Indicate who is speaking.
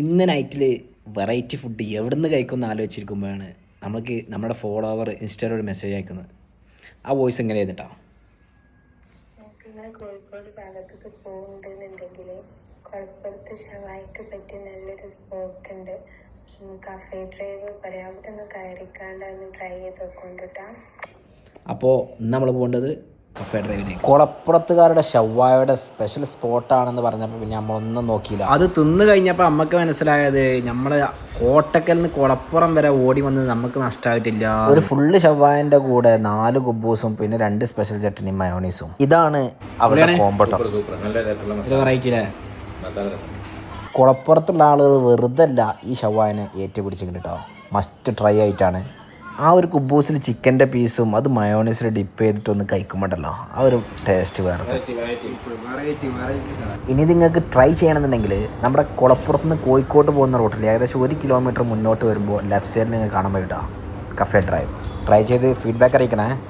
Speaker 1: ഇന്ന് നൈറ്റിൽ variety food എവിടെ നിന്ന് കഴിക്കുമെന്ന് ആലോചിച്ചിരിക്കുമ്പോഴാണ് നമുക്ക് നമ്മുടെ ഫോളോവർ ഇൻസ്റ്റയിലൂടെ മെസ്സേജ് അയക്കുന്നത്. ആ വോയിസ്
Speaker 2: എങ്ങനെ ഇങ്ങനെ കോഴിക്കോട് ഭാഗത്തേക്ക് പോകുന്നുണ്ടെന്നുണ്ടെങ്കിൽ കുഴപ്പുറത്ത് ഷവായിക്ക് പറ്റിയ നല്ലൊരു സ്പോട്ട് ഉണ്ട്. കഫേ ഡ്രൈവ് പറയാം. അവിടെ ഒന്ന് കയറിക്കാണ്ട് ഒന്ന് ട്രൈ ചെയ്ത് നോക്കൊണ്ടിട്ടാ
Speaker 1: അപ്പോൾ നമ്മൾ പോകേണ്ടത് കഫേ ഡ്രൈവിന് കുളപ്പുറത്തുകാരുടെ ഷവ്വായുടെ സ്പെഷ്യൽ സ്പോട്ടാണെന്ന് പറഞ്ഞപ്പോൾ പിന്നെ നമ്മളൊന്നും നോക്കിയില്ല. അത് തിന്നു കഴിഞ്ഞപ്പോൾ നമ്മക്ക് മനസ്സിലായത് നമ്മൾ കോട്ടക്കൽ നിന്ന് കുളപ്പുറം വരെ ഓടി വന്ന് നമുക്ക് നഷ്ടമായിട്ടില്ല ഒരു ഫുള്ള് ഷവ്വായന്റെ കൂടെ നാല് കുബൂസും പിന്നെ രണ്ട് സ്പെഷ്യൽ ചട്ടിനി മയോണീസും ഇതാണ് അവരുടെ കോമ്പട്ടം കുളപ്പുറത്തുള്ള ആളുകൾ വെറുതല്ല ഈ ഷവായനെ ഏറ്റുപിടിച്ചിട്ടുണ്ട് കേട്ടോ മസ്റ്റ് ട്രൈ ആയിട്ടാണ്. ആ ഒരു കുബൂസിൽ ചിക്കന്റെ പീസും അത് മയോണൈസിൽ ഡിപ്പ് ചെയ്തിട്ട് ചെയ്തിട്ടൊന്ന് കഴിക്കുമ്പോണ്ടല്ലോ. ആ ഒരു ടേസ്റ്റ് വേറെ ഇനി നിങ്ങൾക്ക് ട്രൈ ചെയ്യണമെന്നുണ്ടെങ്കിൽ നമ്മുടെ കുളപ്പുറത്ത് നിന്ന് കോഴിക്കോട്ട് പോകുന്ന റൂട്ടിൽ ഏകദേശം ഒരു കിലോമീറ്റർ മുന്നോട്ട് വരുമ്പോൾ ലെഫ്റ്റ് സൈഡിൽ നിങ്ങൾ കാണാൻ പറ്റും കഫേ ഡ്രൈവ് ട്രൈ ചെയ്ത് ഫീഡ്ബാക്ക് അറിയിക്കണേ.